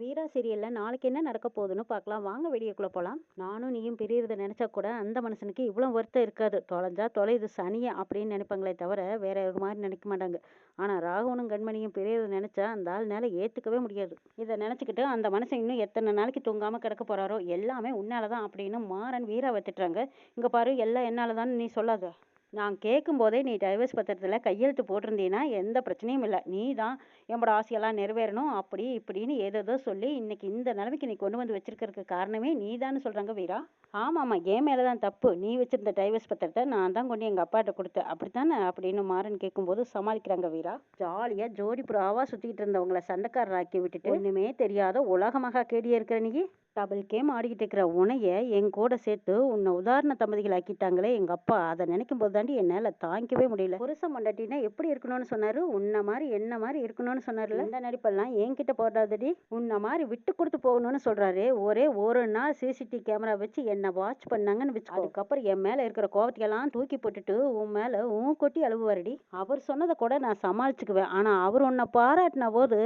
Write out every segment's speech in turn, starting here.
வீரா சீரியலில் நாளைக்கு என்ன நடக்க போகுதுன்னு பார்க்கலாம். வாங்க வீடியோக்குள்ளே போகலாம் நானும் நீயும் பிரியறத நினச்சா கூட அந்த மனுஷனுக்கு இவ்வளோ வருத்தம் இருக்காது. தொலைஞ்சா தொலைது சனியை அப்படின்னு நினைப்பாங்களே தவிர வேற ஒரு மாதிரி நினைக்க மாட்டாங்க. ஆனால் ராகவனும் கண்மணியும் பிரியறத நினச்சா அந்த ஆள்னால ஏற்றுக்கவே முடியாது. இதை நினச்சிக்கிட்டு அந்த மனுஷன் இன்னும் எத்தனை நாளைக்கு தூங்காமல் கிடக்க போகிறாரோ எல்லாமே உன்னால தான் அப்படின்னு மாறன் வீரா வத்துட்டுறாங்க இங்கே பாரு எல்லாம் என்னால் தான் நீ சொல்லாத. நான் கேட்கும்போதே நீ டைவர்ஸ் பத்திரத்தில் கையெழுத்து போட்டிருந்தீன்னா எந்த பிரச்சனையும் இல்லை. நீ தான் என்னோட ஆசையெல்லாம் நிறைவேறணும் அப்படி இப்படின்னு ஏதேதோ சொல்லி இன்னைக்கு இந்த நிலைமைக்கு நீ கொண்டு வந்து வச்சிருக்கிறதுக்கு காரணமே நீ தான் சொல்கிறாங்க வீரா. ஆமாம்மா என் மேலே தான் தப்பு. நீ வச்சிருந்த டைவர்ஸ் பத்திரத்தை நான் தான் கொண்டு எங்கள் அப்பாட்ட கொடுத்தேன். அப்படித்தானே? அப்படின்னு மாறன் கேட்கும்போது சமாளிக்கிறாங்க வீரா. ஜாலியாக ஜோடி புறாவா சுற்றிக்கிட்டு இருந்தவங்கள சண்டைக்காரராக்கி விட்டுட்டு ஒன்றுமே தெரியாத உலகமாக கேடியே இருக்கிற நீ டபுள் கேம் ஆடிக்கிட்டு இருக்கிற உனைய என் கூட சேர்த்து உன்னை உதாரண தம்பதிகள் ஆக்கிட்டாங்களே எங்கள் அப்பா. அதை நினைக்கும் போது தாண்டி என்னால் தாங்கிக்கவே முடியல. புருஷ மண்டாட்டினா எப்படி இருக்கணும்னு சொன்னாரு? உன்னை மாதிரி என்ன மாதிரி இருக்கணும்னு சொன்னார்ல? இந்த நடிப்பெல்லாம் என்கிட்ட போடாதடி. உன்னை மாதிரி விட்டு கொடுத்து போகணும்னு சொல்றாரு. ஒரே ஒரு நாள் சிசிடிவி கேமரா வச்சு என்னை வாட்ச் பண்ணாங்கன்னு வச்சு அதுக்கப்புறம் என் மேலே இருக்கிற கோவத்தையெல்லாம் தூக்கி போட்டுட்டு உன் மேலே உன் கொட்டி அழுவாருடி அவர் சொன்னதை கூட நான் சமாளிச்சுக்குவேன். ஆனால் அவர் உன்னை பாராட்டின போது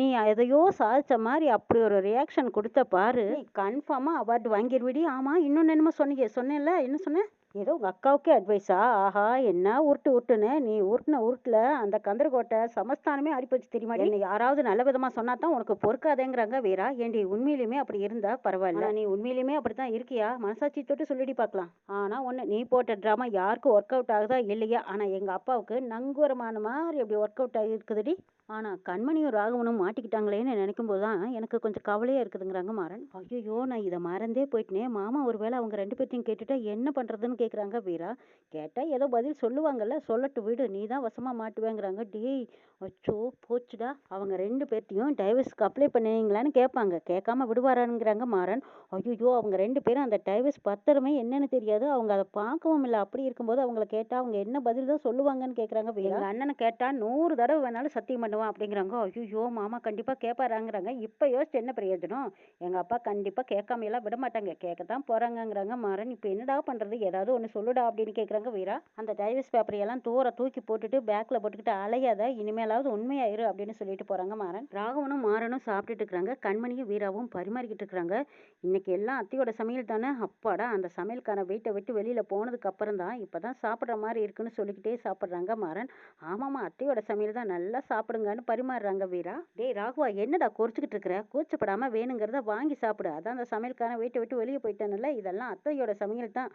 நீ எதையோ சாதிச்ச மாதிரி அப்படி ஒரு ரியாக்ஷன் கொடுத்த பாரு. கன்ஃபார்மாக அவார்டு வாங்கிடுவிடி ஆமாம் இன்னொன்று என்னமோ சொன்னீங்க. சொன்னேன்ல என்ன சொன்னேன் ஏதோ உங்கள் அக்காவுக்கே அட்வைஸா ஆஹா என்ன உருட்டு உருட்டுன்னு? நீ உருட்டின உருட்டில் அந்த கந்தர்கோட்டை சமஸ்தானமே அடிப்பச்சு தெரியுமா என்னை யாராவது நல்ல விதமாக சொன்னா தான் உனக்கு பொறுக்காதேங்கிறாங்க வீரா. ஏண்டி உண்மையிலுமே அப்படி இருந்தா பரவாயில்ல. நீ உண்மையிலுமே அப்படி தான் இருக்கியா? மனசாட்சி தொட்டு சொல்லிடி பார்க்கலாம் ஆனால் ஒன்று நீ போட்ட ட்ராமா யாருக்கும் ஒர்க் அவுட் ஆகுதா இல்லையா? ஆனால் எங்கள் அப்பாவுக்கு நங்கூரமான மாதிரி அப்படி ஒர்க் அவுட் ஆகிருக்குதுடி ஆனால் கண்மணியும் ராகவனும் மாட்டிக்கிட்டாங்களேன்னு நினைக்கும் போது தான் எனக்கு கொஞ்சம் கவலையாக இருக்குதுங்கிறாங்க மாறன். ஐயோ நான் இதை மறந்தே போயிட்டேனே. மாமா ஒருவேளை அவங்க ரெண்டு பேர்த்தையும் கேட்டுட்டா என்ன பண்ணுறதுன்னு கேட்குறாங்க வீரா கேட்டால் ஏதோ பதில் சொல்லுவாங்கல்ல சொல்லட்டு விடு நீ தான் வசமாக மாட்டுவேங்கிறாங்க. டேய் அச்சோ போச்சுடா. அவங்க ரெண்டு பேர்த்தையும் டைவர்ஸ்க்கு அப்ளை பண்ணுவீங்களான்னு கேட்பாங்க கேட்காம விடுவாரானுங்கிறாங்க மாறன். ஐயோ அவங்க ரெண்டு பேரும் அந்த டைவர்ஸ் பத்திரமே என்னன்னு தெரியாது. அவங்க அதை பார்க்கவும் இல்லை. அப்படி இருக்கும்போது அவங்கள கேட்டால் அவங்க என்ன பதில் தான் சொல்லுவாங்கன்னு கேட்குறாங்க எங்கள் அண்ணனை கேட்டால் நூறு தடவை வேணாலும் சத்தியம் பண்ணுவான். அப்படிங்கிறாங்க. ஐயோ மாமா கண்டிப்பாக கேட்பாராங்கிறாங்க இப்போ யோசிச்சு என்ன பிரயோஜனம்? எங்கள் அப்பா கண்டிப்பாக கேட்காம எல்லாம் விட மாட்டாங்க கேட்க தான் போகிறாங்கங்கிறாங்க மாறன். இப்போ என்னடா பண்ணுறது ஏதாவது ஒன்று சொல்லுடா அப்படின்னு கேட்குறாங்க வீரா. அந்த டைவர்ஸ் பேப்பரையெல்லாம் தூர தூக்கி போட்டுட்டு பேக்கில் போட்டுக்கிட்டு அலையாத இனிமேலாவது உண்மையாயிரு அப்படின்னு சொல்லிட்டு போகிறாங்க மாறன். ராகவனும் மாறனும் சாப்பிட்டுட்டு இருக்கிறாங்க கண்மணியும் வீராவும் பரிமாறிக்கிட்டு இருக்கிறாங்க இன்னைக்கு எல்லாம் அத்தையோட சமையல் தானே? அப்பாடா அந்த சமையல்கான வீட்டை விட்டு வெளியில் போனதுக்கு அப்புறம் தான் இப்போ தான் சாப்பிட்ற மாதிரி இருக்குன்னு சொல்லிக்கிட்டே சாப்பிட்றாங்க மாறன். ஆமாம்மா அத்தையோட சமையல் தான் நல்லா சாப்பிடுங்கன்னு பரிமாறுறாங்க வீரா. டேய் ராகுவா என்னடா குறிச்சிக்கிட்டு இருக்கிற? கூச்சப்படாமல் வேணுங்கிறத வாங்கி சாப்பிடு. அதான் அந்த சமையல்காரன் வீட்டை விட்டு வெளியே போயிட்டேன்ல இதெல்லாம் அத்தையோட சமையல் தான்.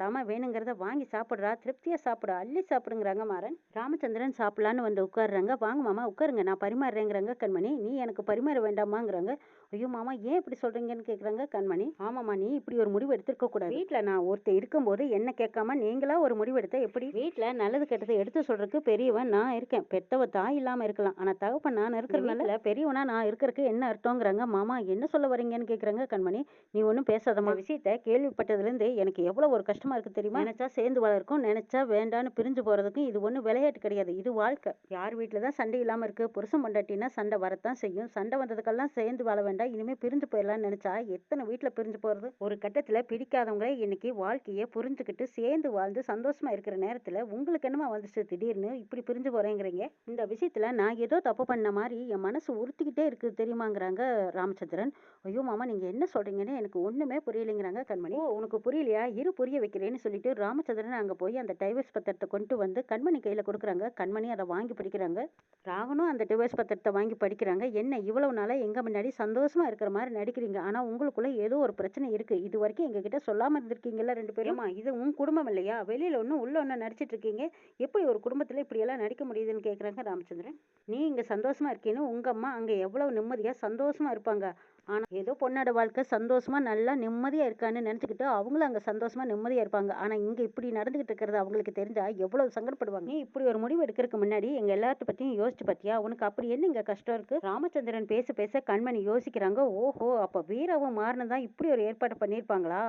சாப்பிடாம வேணுங்கிறத வாங்கி சாப்பிட்றா திருப்தியாக சாப்பிடு அள்ளி சாப்பிடுங்கிறாங்க மாறன். ராமச்சந்திரன் சாப்பிடலான்னு வந்து உட்காடுறாங்க வாங்க மாமா உட்காருங்க. நான் பரிமாறுறேங்கிறாங்க கண்மணி. நீ எனக்கு பரிமாற வேண்டாமாங்கிறாங்க. ஐயோ மாமா ஏன் இப்படி சொல்றீங்கன்னு கேட்குறாங்க கண்மணி. ஆமாம்மா நீ இப்படி ஒரு முடிவு எடுத்திருக்க கூடாது. வீட்டில் நான் ஒருத்தர் இருக்கும்போது என்ன கேட்காம நீங்களா ஒரு முடிவு எடுத்தா எப்படி? வீட்டில் நல்லது கெட்டதை எடுத்து சொல்றதுக்கு பெரியவன் நான் இருக்கேன். பெத்தவ தாய் இல்லாமல் இருக்கலாம். ஆனால் தகப்பன் நான் இருக்கிறதுனால பெரியவனா நான் இருக்கிறதுக்கு என்ன அர்த்தங்கிறாங்க மாமா? என்ன சொல்ல வரீங்கன்னு கேட்குறாங்க கண்மணி. நீ ஒன்றும் பேசாதம்மா. விஷயத்த கேள்விப்பட்டதுலேருந்து எனக்கு எவ்வளோ ஒரு கஷ்டமா இருக்கு தெரியுமா? நினைச்சா சேர்ந்து வளர்க்கும் நினைச்சா வேண்டான்னு பிரிஞ்சு போறதுக்கும் இது ஒன்றும் விளையாட்டு கிடையாது. இது வாழ்க்கை. யார் வீட்டில் தான் சண்டை இல்லாமல் இருக்கு? புருஷன் பொண்டாட்டினா சண்டை வரத்தான் செய்யும். சண்டை வந்ததுக்கெல்லாம் சேர்ந்து வாழ வேண்டாம். இனிமே பிரிஞ்சு போயிடலாம்னு நினைச்சா எத்தனை வீட்டில் பிரிஞ்சு போறது? ஒரு கட்டத்தில் பிடிக்காதவங்களே இன்னைக்கு வாழ்க்கையை புரிஞ்சுக்கிட்டு சேர்ந்து வாழ்ந்து சந்தோஷமா இருக்கிற நேரத்தில் உங்களுக்கு என்னமா வந்துச்சு திடீர்னு இப்படி பிரிஞ்சு போறேங்கிறீங்க? இந்த விஷயத்துல நான் ஏதோ தப்பு பண்ண மாதிரி என் மனசு உறுத்திக்கிட்டே இருக்குது தெரியுமாங்கிறாங்க ராமச்சந்திரன். ஐயோ மாமா நீங்க என்ன சொல்றீங்கன்னு எனக்கு ஒண்ணுமே புரியலைங்கிறாங்க கண்மணி. ஓ உனக்கு புரியலையா? இரு புரிய வைக்கிறேன்னு சொல்லிட்டு ராமச்சந்திரன் அங்க போய் அந்த டைவர்ஸ் பத்திரத்தை கொண்டு வந்து கண்மணி கையில கொடுக்குறாங்க. கண்மணி அதை வாங்கி படிக்கிறாங்க. ராகனும் அந்த டிவைஸ் பத்திரத்தை வாங்கி படிக்கிறாங்க. என்ன இவ்வளவு நாளா எங்க முன்னாடி சந்தோஷம் இருக்கிற மாதிரி நடிக்கிறீங்க. ஆனா உங்களுக்குள்ள ஏதோ ஒரு பிரச்சனை இருக்கு. இது வரைக்கும் எங்ககிட்ட சொல்லாம இருந்திருக்கீங்கல்ல ரெண்டு பேரும்? இது உன் குடும்பம் இல்லையா? வெளியில ஒன்றும் உள்ள ஒன்று நடிச்சிட்டு இருக்கீங்க. எப்படி ஒரு குடும்பத்துல இப்படி எல்லாம் நடிக்க முடியுதுன்னு கேக்குறாங்க ராமச்சந்திரன்? நீ இங்க சந்தோஷமா இருக்கீன்னு உங்க அம்மா அங்க எவ்வளவு நிம்மதியா சந்தோஷமா இருப்பாங்க? ஆனால் ஏதோ பொண்ணோட வாழ்க்கை சந்தோஷமாக நல்லா நிம்மதியாக இருக்கான்னு நினச்சிக்கிட்டு அவங்களும் அங்கே சந்தோஷமாக நிம்மதியாக இருப்பாங்க. ஆனால் இங்கே இப்படி நடந்துகிட்டு இருக்கிறது அவங்களுக்கு தெரிஞ்சால் எவ்வளோ சங்கடப்படுவாங்க? இப்படி ஒரு முடிவு எடுக்கிறதுக்கு முன்னாடி எங்கள் எல்லாத்த பற்றியும் யோசிச்சு பார்த்தியா உனக்கு அப்படி என்ன இங்கே கஷ்டம் இருக்கு? ராமச்சந்திரன் பேச பேச கண்மணி யோசிக்கிறாங்க. ஓஹோ அப்போ வீராவும் மாறினதான் இப்படி ஒரு ஏற்பாடு பண்ணியிருப்பாங்களா?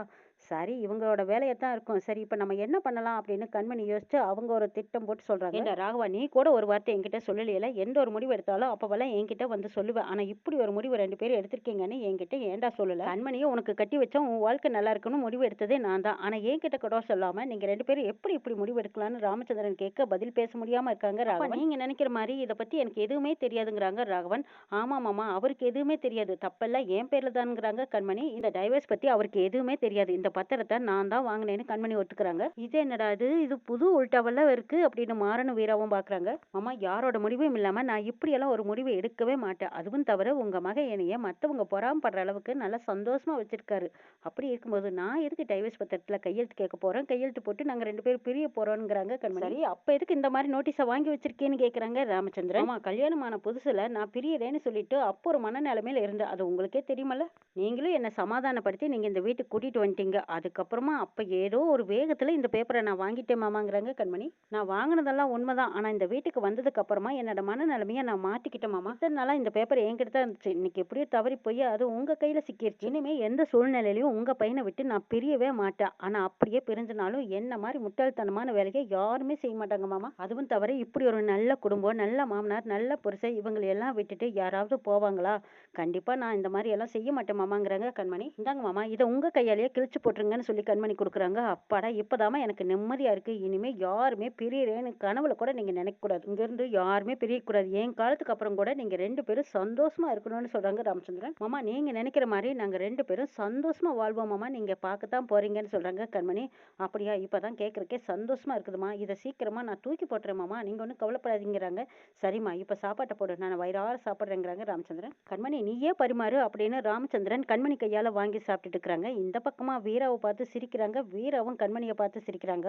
சரி இவங்களோட வேலையை தான் இருக்கும். சரி இப்போ நம்ம என்ன பண்ணலாம் அப்படின்னு கண்மணி யோசிச்சு அவங்க ஒரு திட்டம் போட்டு சொல்றாங்க. ஏண்டா ராகவா நீ கூட ஒரு வார்த்தை என்கிட்ட சொல்லலையில? எந்த ஒரு முடிவு எடுத்தாலும் அப்போவெல்லாம் என்கிட்ட வந்து சொல்லுவேன் ஆனா இப்படி ஒரு முடிவு ரெண்டு பேரும் எடுத்திருக்கீங்கன்னு என்கிட்ட ஏன்டா சொல்லல? கண்மணியை உனக்கு கட்டி வச்சா உன் வாழ்க்கை நல்லா இருக்கணும் முடிவு எடுத்ததே நான் தான். ஆனா என்கிட்ட கூட சொல்லாம நீங்க ரெண்டு பேரும் எப்படி இப்படி முடிவு எடுக்கலாம்னு ராமச்சந்திரன் கேட்க பதில் பேச முடியாம இருக்காங்க ராகவன். நீங்க நினைக்கிற மாதிரி இதை பத்தி எனக்கு எதுவுமே தெரியாதுங்கிறாங்க ராகவன். ஆமா மாமா அவருக்கு எதுவுமே தெரியாது. தப்பெல்லாம் என் பேர்ல தான்ங்கிறாங்க கண்மணி. இந்த டைவர்ஸ் பத்தி அவருக்கு எதுவுமே தெரியாது. இந்த பத்திரத்தை நான் தான் வாங்கினேன்னு கண்மணி ஒத்துக்கிறாங்க. இது என்னடா இது? இது புது உள்டாவெல்லாம் இருக்கு அப்படின்னு மாறனும் வீராவும் பாக்குறாங்க. மாமா யாரோட முடிவும் இல்லாம நான் இப்படியெல்லாம் ஒரு முடிவை எடுக்கவே மாட்டேன். அதுவும் தவிர உங்க மகன் என்னைய மத்தவங்க பொறாமப்படுற அளவுக்கு நல்லா சந்தோஷமா வச்சிருக்காரு. அப்படி இருக்கும்போது நான் எதுக்கு டைவர்ஸ் பத்திரத்துல கையெழுத்து கேட்க போறேன்? கையெழுத்து போட்டு நாங்க ரெண்டு பேரும் பிரிய போறோம்ங்கிறாங்க கண்மணி. அப்ப எதுக்கு இந்த மாதிரி நோட்டீஸை வாங்கி வச்சிருக்கேன்னு கேக்குறாங்க ராமச்சந்திரன். ஆமா கல்யாணமான புதுசுல நான் பிரியறேன்னு சொல்லிட்டு அப்போ ஒரு மனநிலைமையில இருந்தேன். அது உங்களுக்கே தெரியுமல்ல? நீங்களும் என்ன சமாதானப்படுத்தி நீங்க இந்த வீட்டுக்கு கூட்டிட்டு வந்துட்டீங்க. அதுக்கப்புறமா அப்போ ஏதோ ஒரு வேகத்தில் இந்த பேப்பரை நான் வாங்கிட்டேன் மாமாங்கிறாங்க கண்மணி. நான் வாங்கினதெல்லாம் உண்மைதான். ஆனால் இந்த வீட்டுக்கு வந்ததுக்கு அப்புறமா என்னோட மனநிலைமையை நான் மாற்றிக்கிட்டேன் மாமா. இதனால இந்த பேப்பர் என்கிட்ட தான் இருந்துச்சு. இன்னைக்கு எப்படியோ தவறி போய் அது உங்கள் கையில் சிக்கிருச்சு. இனிமே எந்த சூழ்நிலையிலையும் உங்கள் பையனை விட்டு நான் பிரியவே மாட்டேன். ஆனால் அப்படியே பிரிஞ்சினாலும் என்ன மாதிரி முட்டாள்தனமான வேலையை யாருமே செய்ய மாட்டாங்க மாமா. அதுவும் தவிர இப்படி ஒரு நல்ல குடும்பம் நல்ல மாமனார் நல்ல புருஷன் இவங்களை எல்லாம் விட்டுட்டு யாராவது போவாங்களா? கண்டிப்பாக நான் இந்த மாதிரி எல்லாம் செய்ய மாட்டேன் மாமாங்கிறாங்க கண்மணி. இந்தாங்க மாமா இதை உங்கள் கையாலேயே கிழிச்சு போட்டுருங்கன்னு சொல்லி கண்மணி கொடுக்குறாங்க. அப்பாடா இப்போதாம்மா எனக்கு நிம்மதியாக இருக்குது இனிமேல் யாருமே பிரியறேன்னு கனவுல கூட நீங்கள் நினைக்கக்கூடாது இங்கேருந்து யாருமே பிரியக்கூடாது. என் காலத்துக்கு அப்புறம் கூட நீங்கள் ரெண்டு பேரும் சந்தோஷமாக இருக்கணும்னு சொல்கிறாங்க ராமச்சந்திரன். மாமா நீங்கள் நினைக்கிற மாதிரி நாங்கள் ரெண்டு பேரும் சந்தோஷமாக வாழ்வோம் மாமா. பார்க்க தான் போகிறீங்கன்னு சொல்கிறாங்க கண்மணி அப்படியா இப்போ தான் கேட்குறக்கே சந்தோஷமாக இருக்குதுமா இதை சீக்கிரமாக நான் தூக்கி போட்டுறேன் மாமா. நீங்கள் ஒன்றும் கவலைப்படாதீங்கிறாங்க. சரிம்மா இப்போ சாப்பாட்டை போடு. நான் வயிறார சாப்பிட்றேங்கிறாங்க ராமச்சந்திரன். கண்மணி நீயே பரிமாறு அப்படின்னு ராமச்சந்திரன் கண்மணி கையால் வாங்கி சாப்பிட்டுட்டு இருக்கிறாங்க. இந்த பக்கமாக வீராவை பார்த்து சிரிக்கிறாங்க. வீராவும் கண்மணியை பார்த்து சிரிக்கிறாங்க.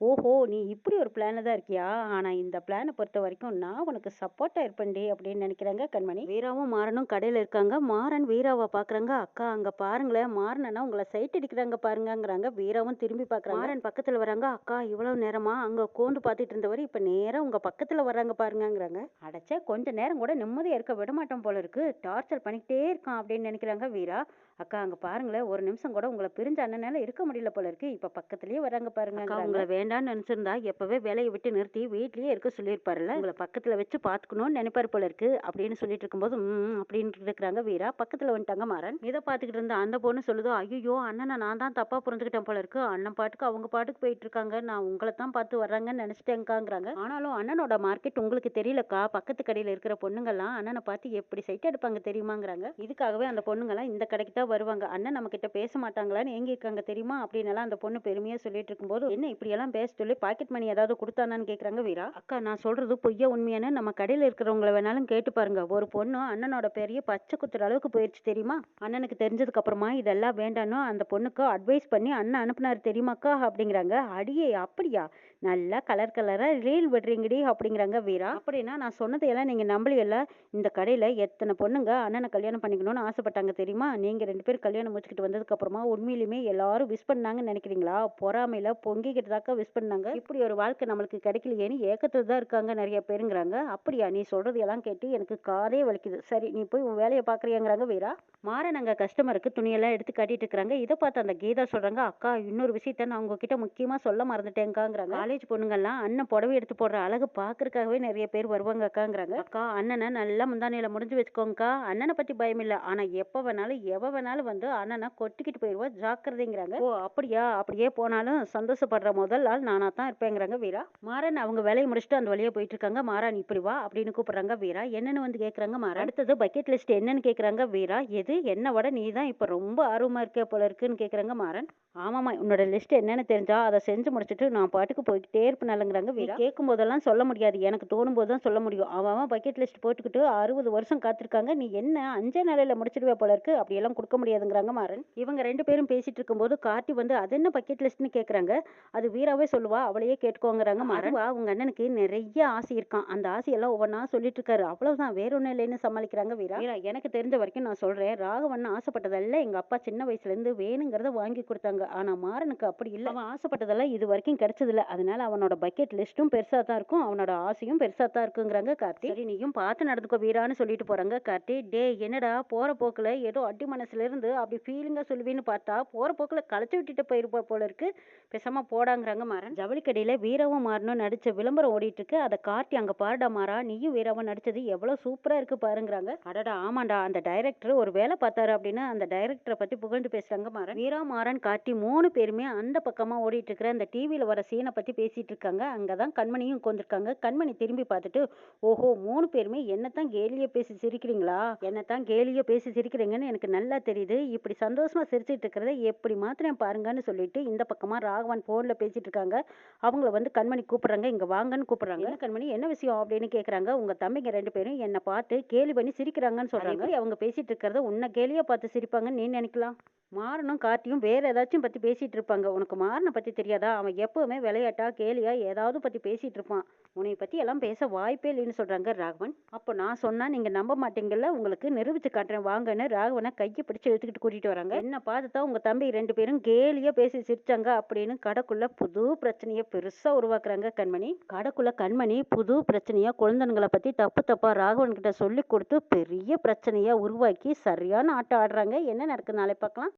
ஓஹோ நீ இப்படி ஒரு பிளான்ல தான் இருக்கியா? ஆனால் இந்த பிளானை பொறுத்த வரைக்கும் நான் உனக்கு சப்போர்ட்டாக இருப்பேன்டி அப்படின்னு நினைக்கிறாங்க கண்மணி. வீராவும் மாறனும் கடையில் இருக்காங்க. மாறன் வீராவை பார்க்குறாங்க. அக்கா அங்கே பாருங்களேன். மாறனா உங்களை சைட் அடிக்கிறாங்க பாருங்கங்கிறாங்க. வீராவும் திரும்பி பார்க்குறாங்க. மாறன் பக்கத்தில் வராங்க. அக்கா இவ்வளோ நேரமா அங்கே கோண்டு பார்த்துட்டு இருந்தவர் இப்போ நேராக உங்கள் பக்கத்தில் வர்றாங்க பாருங்கங்கிறாங்க. அடைச்சா கொஞ்சம் நேரம் கூட நிம்மதியாக இருக்க விட மாட்டோம் போல இருக்கு. டார்ச்சர் பண்ணிக்கிட்டே இருக்கான் அப்படின்னு நினைக்கிறாங்க வீரா. அக்கா அங்க பாருங்களேன் ஒரு நிமிஷம் கூட உங்களை பிரிஞ்ச அண்ணனால இருக்க முடியல போல இருக்கு. இப்ப பக்கத்துலயே வராங்க பாருங்க அக்கா உங்களை வேண்டாம்னு நினைச்சிருந்தா எப்பவே வேலையை விட்டு நிறுத்தி வீட்லயே இருக்க சொல்லியிருப்பாருல்ல. உங்களை பக்கத்துல வச்சு பாத்துக்கணும்னு நினைப்பாரு போல இருக்கு. அப்படின்னு சொல்லிட்டு இருக்கும்போது ம் அப்படின்னு இருக்கிறாங்க வீரா. பக்கத்துல வந்துட்டாங்க மாறன். இதை பாத்துக்கிட்டு இருந்த அந்த பொண்ணு சொல்லுதோ ஐயோ அண்ணனை நான் தான் தப்பா புரிஞ்சுக்கிட்டேன் போல இருக்கு. அண்ணன் பாட்டுக்கு அவங்க பாட்டுக்கு போயிட்டு இருக்காங்க. நான் உங்களை தான் பார்த்து வர்றாங்கன்னு நினைச்சிட்டேங்காங்கிறாங்க ஆனாலும் அண்ணனோட மார்க்கெட் உங்களுக்கு தெரியலக்கா. பக்கத்து கடையில இருக்கிற பொண்ணுங்கெல்லாம் அண்ணனை பார்த்து எப்படி சைட் எடுப்பாங்க தெரியுமாங்கிறாங்க. இதுக்காகவே அந்த பொண்ணுங்கெல்லாம் இந்த கடைக்கு தான் வருவாங்க. அண்ணன் நம்ம கிட்ட பேச மாட்டாங்களான்னு எங்க இருக்காங்க தெரியுமா? அப்படின்னு அந்த பொண்ணு பெருமையா சொல்லிட்டு இருக்கும்போது என்ன இப்படி எல்லாம் பேச சொல்லி பாக்கெட் மணி ஏதாவது கொடுத்தானான்னு கேக்குறாங்க வீரா. அக்கா நான் சொல்றது பொய்யா உண்மையான நம்ம கடையில இருக்கிறவங்கள வேணாலும் கேட்டு பாருங்க. ஒரு பொண்ணு அண்ணனோட பெரிய பச்சை குத்துற அளவுக்கு போயிடுச்சு தெரியுமா? அண்ணனுக்கு தெரிஞ்சதுக்கு அப்புறமா இதெல்லாம் வேண்டான்னு அந்த பொண்ணுக்கு அட்வைஸ் பண்ணி அண்ணன் அனுப்புனாரு தெரியுமாக்கா? அப்படிங்கிறாங்க. அடியே அப்படியா? நல்லா கலர் கலரா ரீல் விடுறீங்கடி அப்படிங்கிறாங்க வீரா. அப்படின்னா நான் சொன்னதையெல்லாம் நீங்க நம்பலையல்ல இந்த கடையில எத்தனை பொண்ணுங்க அண்ணனை கல்யாணம் பண்ணிக்கணும்னு ஆசைப்பட்டாங்க தெரியுமா? நீங்க ரெண்டு பேரும் கல்யாணம் முடிச்சுக்கிட்டு வந்ததுக்கு அப்புறமா உண்மையிலுமே எல்லாரும் விஷ் பண்ணாங்கன்னு நினைக்கிறீங்களா? பொறாமையில பொங்கிக்கிட்டு தாக்கா விஷ் பண்ணாங்க. இப்படி ஒரு வாழ்க்கை நம்மளுக்கு கிடைக்கலையேன்னு ஏக்கத்துல தான் இருக்காங்க நிறைய பேருங்கிறாங்க. அப்படியா? நீ சொல்றது எல்லாம் கேட்டு எனக்கு காதே வலிக்குது. சரி நீ போய் உன் வேலையை பாக்குறியாங்கிறாங்க வீரா. மாறன் அங்க கஸ்டமருக்கு துணியெல்லாம் எடுத்து காட்டிட்டு இருக்காங்க. இதை பார்த்து அந்த கீதா சொல்றாங்க அக்கா இன்னொரு விஷயத்த நான் உங்ககிட்ட முக்கியமா சொல்ல மறந்துட்டேங்காங்கிறாங்க காலேஜ் பொண்ணுங்கெல்லாம் அண்ணன் புடவை எடுத்து போடுற அழகு பாக்குறதுக்காகவே நிறைய பேர் வருவாங்க அக்காங்கிறாங்க. அக்கா அண்ணனை நல்லா முந்தானையில முடிஞ்சு வச்சுக்கோங்கக்கா. அண்ணனை பத்தி பயம் இல்ல. ஆனா எப்ப வேணாலும் எவ வேணாலும் வந்து அண்ணனை கொட்டிக்கிட்டு போயிருவா ஜாக்கிரதைங்கிறாங்க. ஓ அப்படியா? அப்படியே போனாலும் சந்தோஷப்படுற முதல் ஆள் நானா தான் இருப்பேங்கிறாங்க வீரா. மாறன் அவங்க வேலையை முடிச்சுட்டு அந்த வழியா போயிட்டு இருக்காங்க. மாறன் இப்படி வா அப்படின்னு கூப்பிடுறாங்க வீரா. என்னன்னு வந்து கேக்குறாங்க மாறன். அடுத்தது பக்கெட் லிஸ்ட் என்னன்னு கேக்குறாங்க வீரா. எது? என்ன விட நீ தான் இப்ப ரொம்ப ஆர்வமா இருக்க போல இருக்குன்னு கேக்குறாங்க மாறன். ஆமாமா உன்னோட லிஸ்ட் என்னன்னு தெரிஞ்சா அதை செஞ்சு முடிச்சுட்டு நான் பாட்டுக்கு போய்கிட்டே இருப்பேனாலங்கிறாங்க வீரா. கேட்கும் போதெல்லாம் சொல்ல முடியாது. எனக்கு தோணும் போது தான் சொல்ல முடியும். அவன் பக்கெட் லிஸ்ட் போட்டுக்கிட்டு அறுபது வருஷம் காத்திருக்காங்க. நீ என்ன அஞ்சே நாளையில முடிச்சிடுவே போல இருக்கு. அப்படியெல்லாம் கொடுக்க முடியாதுங்கிறாங்க மாறன். இவங்க ரெண்டு பேரும் பேசிட்டு இருக்கும்போது கார்த்தி வந்து அது என்ன பக்கெட் லிஸ்ட்னு கேக்குறாங்க? அது வீராவே சொல்லுவா. அவளையே கேட்டுக்கோங்கிறாங்க மாறன். உங்க அண்ணனுக்கு நிறைய ஆசை இருக்கான். அந்த ஆசையெல்லாம் ஒவ்வொன்றா சொல்லிட்டு இருக்காரு. அவ்வளவுதான். வேற ஒண்ணும் இல்லைன்னு சமாளிக்கிறாங்க வீரா. வீரா எனக்கு தெரிஞ்ச வரைக்கும் நான் சொல்றேன். ராகவன் ஆசைப்பட்டதெல்லாம் எங்க அப்பா சின்ன வயசுல இருந்து வேணுங்கிறத வாங்கி கொடுத்தாங்க. ஆனா மாறனுக்கு அப்படி இல்ல. அவன் ஆசைப்பட்டதெல்லாம் இது வரைக்கும் கிடைச்சதில்ல. அதனால அவனோட பக்கெட் லிஸ்ட்டும் பெருசா தான் இருக்கும். அவனோட ஆசையும் பெருசா தான் இருக்குங்கிறாங்க கார்த்தி. சரி நீயும் பார்த்து நடந்துக்கோ. வீரான்னு சொல்லிட்டு போறாங்க கார்த்தி. டே என்னடா? போற போக்குல ஏதோ அடி மனசுல இருந்து அப்படி ஃபீலிங்கா சொல்லுவீன்னு பார்த்தா போற போக்குல களைச்சு விட்டுட்டு போயிருப்பா போல இருக்கு. பேசாம போடாங்கிறாங்க மாறன். ஜவுளி கடையில வீரவும் மாறனும் நடிச்ச விளம்பரம் ஓடிட்டு இருக்கு. அதை கார்த்தி அங்க பாருடா மாறா. நீயும் வீரவும் நடிச்சது எவ்வளவு சூப்பரா இருக்கு பாருங்கிறாங்க. அடடா ஆமாண்டா. அந்த டைரக்டர் ஒரு வேலை பார்த்தாரு அப்படின்னு அந்த டைரக்டரை பத்தி புகழ்ந்து பேசுறாங்க மாறன். வீரா மாறன் கார்த்தி மூணு பேருமே அந்த பக்கமா ஓடிட்டு இருக்கிற அந்த டிவியில வர சீனை பத்தி பேசிட்டு இருக்காங்க அங்கதான் கண்மணியும் உட்காந்துருக்காங்க கண்மணி திரும்பி பார்த்துட்டு ஓஹோ மூணு பேருமே என்னத்தான் கேலியா பேசி சிரிக்கிறீங்களா? என்னத்தான் கேலியா பேசி சிரிக்கிறீங்கன்னு எனக்கு நல்லா தெரியுது. இப்படி சந்தோஷமா சிரிச்சிட்டு இருக்கிறத எப்படி மாத்திரம் பாருங்கன்னு சொல்லிட்டு இந்த பக்கமா ராகவன் போன்ல பேசிட்டு இருக்காங்க அவங்கள வந்து கண்மணி கூப்பிடுறாங்க. இங்க வாங்கன்னு கூப்பிடுறாங்க. என்ன கண்மணி? என்ன விஷயம்? அப்படின்னு கேக்குறாங்க. உங்க தம்பிங்க ரெண்டு பேரும் என்னை பார்த்து கேலி பண்ணி சிரிக்கிறாங்கன்னு சொல்றாங்க. அவங்க பேசிட்டு இருக்கிறத உன்னை கேலியா பார்த்து சிரிப்பாங்கன்னு நீ நினைக்கலாம். மாறனும் கார்த்தியும் வேற ஏதாச்சும் பற்றி பேசிகிட்டு இருப்பாங்க. உனக்கு மாறனை பற்றி தெரியாதா? அவன் எப்போவுமே விளையாட்டா கேலியா ஏதாவது பற்றி பேசிகிட்டு இருப்பான். உன்னை பற்றி எல்லாம் பேச வாய்ப்பே இல்லைன்னு சொல்கிறாங்க ராகவன். அப்போ நான் சொன்னால் நீங்கள் நம்ப மாட்டீங்கல்ல? உங்களுக்கு நிரூபிச்சு காட்டுறேன். வாங்கன்னு ராகவனை கையை பிடிச்சி எடுத்துக்கிட்டு கூட்டிகிட்டு வராங்க. என்ன பார்த்து தான் உங்கள் தம்பி ரெண்டு பேரும் கேலியாக பேசி சிரிச்சாங்க அப்படின்னு கடைக்குள்ள புது பிரச்சனையை பெருசாக உருவாக்குறாங்க கண்மணி. கடைக்குள்ள கண்மணி புது பிரச்சனையாக குழந்தைங்களை பற்றி தப்பு தப்பாக ராகவன்கிட்ட சொல்லி கொடுத்து பெரிய பிரச்சனையாக உருவாக்கி சரியான ஆட்டம் ஆடுறாங்க. என்ன நடக்குது? நாளை பார்க்கலாம்.